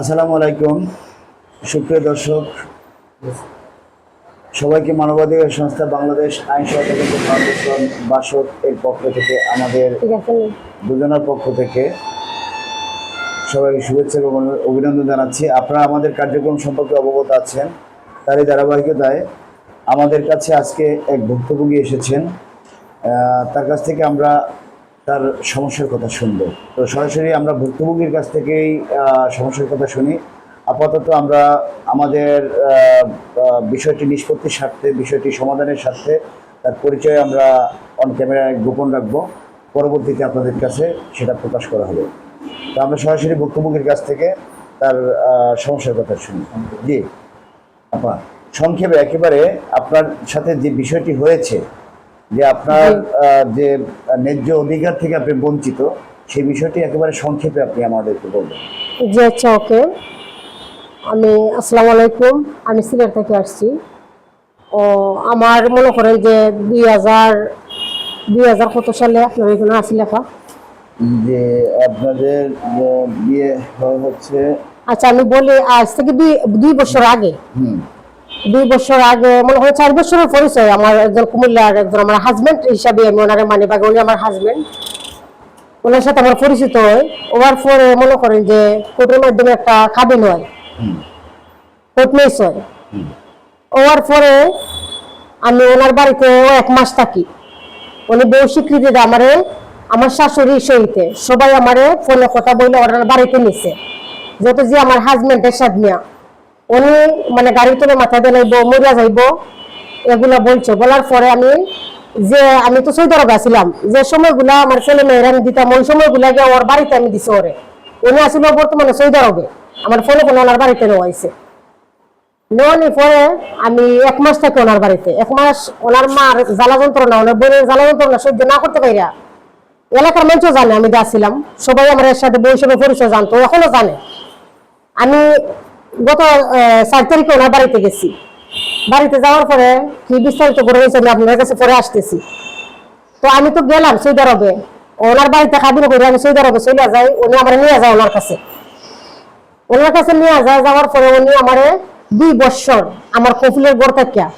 আসসালামু আলাইকুম। সুপ্রিয় দর্শক সবাইকে মানবাধিকার সংস্থা বাংলাদেশ আইন সহযোগিতা ফাউন্ডেশন বাসক এর পক্ষ থেকে আমাদের দুজনের পক্ষ থেকে সবাইকে শুভেচ্ছা এবং অভিনন্দন জানাচ্ছি। আপনারা আমাদের কার্যক্রম সম্পর্কে অবগত আছেন তারই ধারাবাহিকতায় আমাদের কাছে আজকে এক ভুক্তভোগী এসেছেন। তার কাছ থেকে আমরা তার সমস্যার কথা শুনব। তো সরাসরি আমরা ভুক্তভোগীর কাছ থেকেই সমস্যার কথা শুনি। আপাতত আমরা আমাদের বিষয়টি নিষ্পত্তির স্বার্থে, বিষয়টি সমাধানের স্বার্থে তার পরিচয় আমরা অন ক্যামেরায় গোপন রাখব। পরবর্তীতে আপনাদের কাছে সেটা প্রকাশ করা হবে। তো আমরা সরাসরি ভুক্তভোগীর কাছ থেকে তার সমস্যার কথা শুনি। জি। আপা, সংক্ষেপে একেবারে আপনার সাথে যে বিষয়টি হয়েছে যে আপনার যে ন্যায্য অধিকার থেকে আপনি বঞ্চিত সেই বিষয়টি একেবারে সংক্ষেপে আপনি আমাদেরকে বলবেন। জি আচ্ছা ওকে। আমি আসসালামু আলাইকুম। আমি সিলেট থেকে আসছি। ও আমার মনে করেন যে দুই হাজার দুই হাজার কত সালে আপনার এখানে আসি লেখা যে আপনাদের বিয়ে হচ্ছে আচ্ছা আমি বলি আজ থেকে দুই দুই বছর আগে। হুম। দুই বছর আগে মনে হয় চার বছরের পরিচয় আমার একজন কুমিল্লার একজন আমার হাজবেন্ড হিসাবে আমি ওনারে মানি বা উনি আমার হাজবেন্ড ওনার সাথে আমার পরিচিত হয়। হওয়ার পরে মনে করেন যে কোর্টের মাধ্যমে একটা খাবিন হয়। কোর্ট মেস হয়। হওয়ার পরে আমি ওনার বাড়িতে এক মাস থাকি। উনি বউ স্বীকৃতি দেয় আমারে। আমার শাশুড়ি সহিতে সবাই আমারে ফোনে কথা বলে ওনার বাড়িতে নিছে। যত যে আমার হাজবেন্ডের সাদমিয়া উনি মানে গাড়ির তোলে মাথায় দিলাইব মরিয়া যাইব, এগুলা বলছে। বলার পরে আমি যে আমি তো সৌদি আরবে যে সময়গুলা আমার ছেলে মেয়েরা আমি দিতাম, ওই সময়গুলা গিয়ে ওর বাড়িতে আমি দিছি ওরে। উনি আসিল বর্তমানে সৌদি আরবে, আমার ফোনে ফোনে ওনার বাড়িতে নেওয়া হয়েছে নেওয়ানি পরে আমি এক মাস থাকি ওনার বাড়িতে। এক মাস ওনার মার জ্বালা যন্ত্রণা, ওনার বোনের জ্বালা যন্ত্রণা সহ্য না করতে পারিয়া এলাকার মানুষও জানে আমি যাচ্ছিলাম সবাই আমার এর সাথে হিসেবে পরিচয় জানতো এখনও জানে। আমি গত চার তারিখে ওনার বাড়িতে গেছি। বাড়িতে যাওয়ার পরে কি বিস্তারিত করে হয়েছে আপনার কাছে পরে আসতেছি। তো আমি তো গেলাম সৌদি আরবে। ওনার বাড়িতে খাবিন করে আমি সৌদি আরবে চলে যাই, উনি আমার নিয়ে যায় ওনার কাছে। ওনার কাছে নিয়ে যায়, যাওয়ার পরে উনি আমার দুই বছর আমার কফিলের গড় থাকিয়া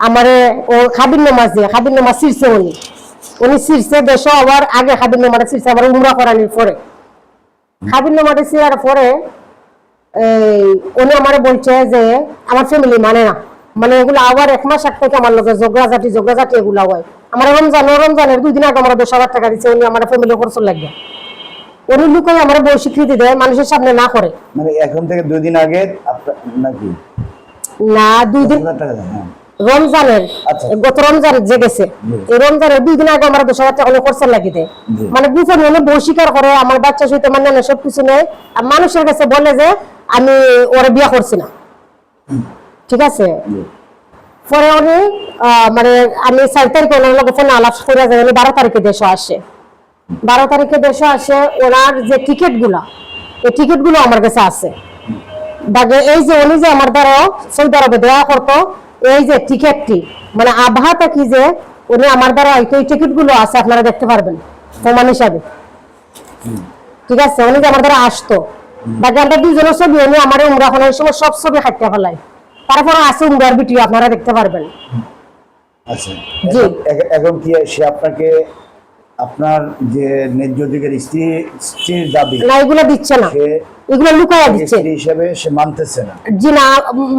আমারে ও খাবিন নামাজ দিয়ে খাবিন নামাজ শিরছে উনি। উনি শিরছে দেশ আবার আগে খাবিন নামাজে শিরছে আবার উমরা করানির পরে। খাবিন নামাজে শিরার পরে উনি আমারে বলছে যে আমার ফ্যামিলি মানে না। মানে এগুলো আবার এক মাস আগ থেকে আমার লোকের জোগরাজাটি জোগরাজাটি এগুলো হয়। আমার রমজান রমজানের দুই দিন আগে আমার দশ হাজার টাকা দিচ্ছে উনি আমার ফ্যামিলি খরচ লাগবে উনি লুকাই আমার স্বীকৃতি দেয় মানুষের সামনে না করে। মানে এখন থেকে দুই দিন আগে নাকি? না দুই দিন হ্যাঁ। রমজানের আচ্ছা। গত রমজান যে গেছে এই রমজানের দুই দিন আগে আমার দশ হাজার টাকা খরচা লাগি দেয় মানে গোপনে উনি বই স্বীকার করে আমার বাচ্চা সহিত মানে সব কিছু নেয়। আর মানুষের কাছে বলে যে আমি ওরা বিয়ে করছি না। ঠিক আছে। পরে উনি মানে আমি চার তারিখে ওনার ফোনে আলাপ করে যাই উনি বারো তারিখে দেশে আসে। বারো তারিখে দেশে আসে ওনার যে টিকিটগুলা এই টিকিটগুলো আমার কাছে আছে। বাগে এই যে উনি যে আমার দ্বারা সৌদি আরবে দেওয়া করতো এই যে টিকিটটি মানে আবহাওয়াটা কি যে উনি আমার দ্বারা এই টিকিটগুলো আছে আপনারা দেখতে পারবেন। প্রমাণ হিসাবে। ঠিক আছে? উনি যে আমার দ্বারা আসতো আমরা দুজনের ছবি উনি আমার উমরা খোলার সময় সব ছবি খাইতে ফেলাই। তারপরে আছে উমরার ভিডিও আপনারা দেখতে পারবেন। আচ্ছা। জি। এখন কি সে আপনাকে আপনার যে ন্যায্য অধিকার স্ত্রী স্ত্রীর দাবি না এগুলো দিচ্ছে না। এগুলো লুকাইয়া দিচ্ছে। স্ত্রী হিসেবে সে মানতেছে না। জি না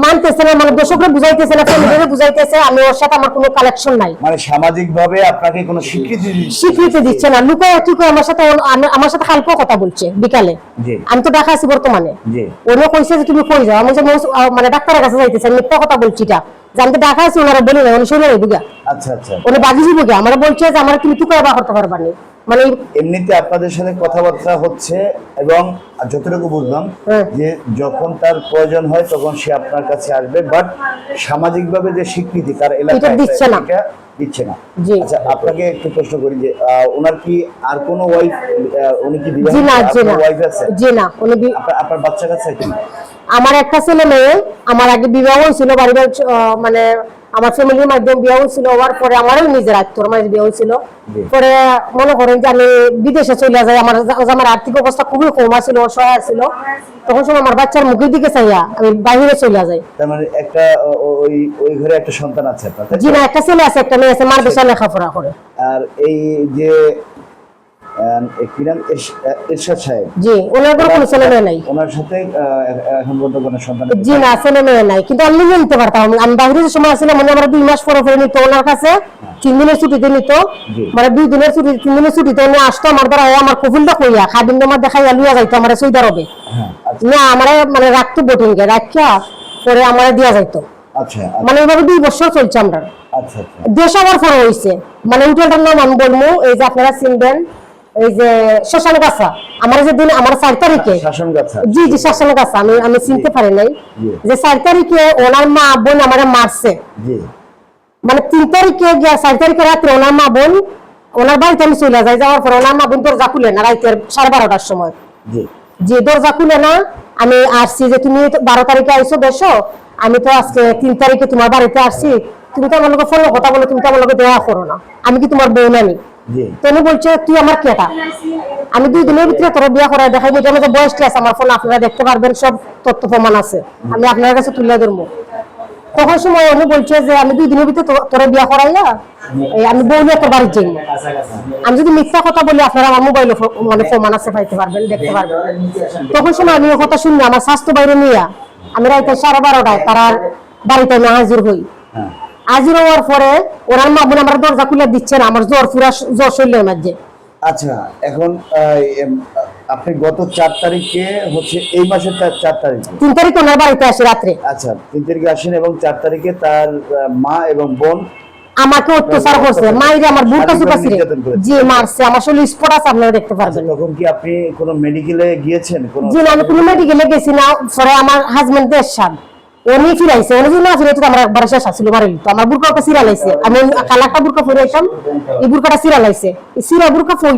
মানতেছে না মানে দর্শকরা বুঝাইতেছে না ফ্যামিলিরে বুঝাইতেছে আমি ওর সাথে আমার কোনো কালেকশন নাই। মানে সামাজিক ভাবে আপনাকে কোনো স্বীকৃতি দিচ্ছে স্বীকৃতি দিচ্ছে না। লুকাইয়া ঠিক আমার সাথে আমার সাথে কালকেও কথা বলছে বিকালে। জি। আমি তো দেখা আছি বর্তমানে। জি। উনি কইছে যে তুমি কই যাও? আমি যে মানে ডাক্তারের কাছে যাইতেছে আমি মিথ্যা কথা বলছি এটা। যে ডাকা আছে ওনারা বলে না উনি শুনে আচ্ছা আচ্ছা। উনি বাগি যাব গিয়া আমার বলছে যে আমার কিন্তু টুকাই বা করতে পারবা না। মানে এমনিতে আপনাদের সাথে কথাবার্তা হচ্ছে এবং যতটুকু বুঝলাম হ্যাঁ। যে যখন তার প্রয়োজন হয় তখন সে আপনার কাছে আসবে বাট সামাজিকভাবে যে স্বীকৃতি তার এলাকায় দিচ্ছে না। দিচ্ছে না। আচ্ছা আপনাকে একটু প্রশ্ন করি যে ওনার কি আর কোনো ওয়াইফ উনি কি ওয়াইফ আছে? জি না উনি আপনার বাচ্চা কাছে কি? আমার একটা ছেলে মেয়ে আমার আগে বিবাহ হয়েছিল বাড়ি বাড়ি, মানে আমার ফ্যামিলির মাধ্যমে বিয়ে হয়েছিল হওয়ার পরে আমারও নিজের আত্মর মাঝে বিয়ে হয়েছিল। পরে মনে করেন যে আমি বিদেশে চলে যাই আমার আমার আর্থিক অবস্থা খুবই কম আছিল অসহায় ছিল তখন সময় আমার বাচ্চার মুখের দিকে চাইয়া আমি বাইরে চলে যাই। তার মানে একটা ওই ওই ঘরে একটা সন্তান আছে আপনার জি না একটা ছেলে আছে একটা মেয়ে আছে মার বেশা লেখাপড়া করে। আর এই যে কি নাম এরশ- আহ, এরশাদ সাহেব। জি ওনার কোনো কোনো ছেলে মেয়ে নাই। ওনার সাথে এখন পর্যন্ত কোনো সন্তান জি না ছেলে মেয়ে নাই। কিন্তু আমি নিতে পারতাম। আমি বাইরে সময় আসলে মানে আমরা দুই মাস পরে পরে নিত ওনার কাছে। তিন দিনের ছুটিতে নিত। মানে দুই দিনের ছুটি তিন দিনের ছুটিতে উনি আসতো আমার দ্বারা আমার কফুলটা কইয়া খাদিন আমার দেখাইয়া লুয়া যাইতো আমার সৈদা রবে হ্যাঁ আচ্ছা। না আমার মানে রাখতো বোটিং রাখিয়া পরে আমার দিয়া যাইতো। আচ্ছা মানে এইভাবে দুই বছর চলছে আমরা। আচ্ছা আচ্ছা। দেশ আবার পরে হয়েছে মানে হোটেলটার নাম আমি বলব এই যে আপনারা চিনবেন এই যে শ্মশান গাছা আমার যে দিন আমার চার তারিখে। জি জি শ্মশান গাছা আমি আমি চিনতে পারি নাই। যে চার তারিখে ওনার মা বোন আমার মারছে। মানে তিন তারিখে গিয়া চার তারিখে রাত্রে ওনার মা বোন ওনার বাড়িতে আমি চলে যাই। যাওয়ার পর ওনার মা বোন দরজা খুলে না রাইতের সাড়ে বারোটার সময়। যে দরজা খুলে না আমি আসছি যে তুমি বারো তারিখে আইসো দেশো আমি তো আজকে তিন তারিখে তোমার বাড়িতে আসছি। তুমি তো আমার লোক ফোন কথা বলো তুমি তো আমার লোক দেওয়া করো না। আমি কি তোমার বউ নানি? জি। তো উনি বলছে তুই আমার কেটা? আমি দুই দিনের ভিতরে তোর বিয়া করাই দেখাই এটা আমাদের বয়সটি আছে আমার ফোন আপনারা দেখতে পারবেন সব তথ্য প্রমাণ আছে। আমি আপনার কাছে তুলে ধরবো। তখন সময় উনি বলছে যে আমি দুই দিনের ভিতরে তোর বিয়া করাইয়া এই আমি বউলিয়া তোর বাড়ির যাই আমি যদি মিথ্যা কথা বলি আপনারা আমার মোবাইলে মানে প্রমাণ আছে পাইতে পারবেন দেখতে পারবেন। তখন সময় আমি কথা শুনি আমার স্বাস্থ্য বাইরে নিয়ে। আমি রাইতে সাড়ে বারোটায় তার বাড়িতে আমি হাজির হই। হাজির হওয়ার পরে ওনার মা বোন আমার দরজা খুলে দিচ্ছে না আমার জ্বর পুরা জ্বর শরীরের মাঝে আচ্ছা এখন আপনি গত চার তারিখে হচ্ছে এই মাসের চার তারিখে? তিন তারিখ ওনার বাড়িতে আসি রাত্রে। আচ্ছা তিন তারিখে আসেন এবং চার তারিখে তার মা এবং বোন আমাকে অত্যাচার করছে। মাইরে আমার বুকটা চুপাছিল নির্যাতন জি মারছে। আমার শরীর স্পট আছে আপনারা দেখতে পারবেন। তখন কি আপনি কোনো মেডিকেলে গিয়েছেন? কোনো জি না আমি কোনো মেডিকেলে গেছি না। পরে আমার হাজবেন্ড দেশ সাদ উনি ফিরাইছে উনি যদি না ফিরাইতো তো আমার একবার শেষ আসছিল বাড়ি তো আমার বুরকা সিরা লাইছে আমি কালাকটা বুরকা ফিরাইতাম এই বুরকাটা সিরা লাইছে সিরা বুরকা ফিরে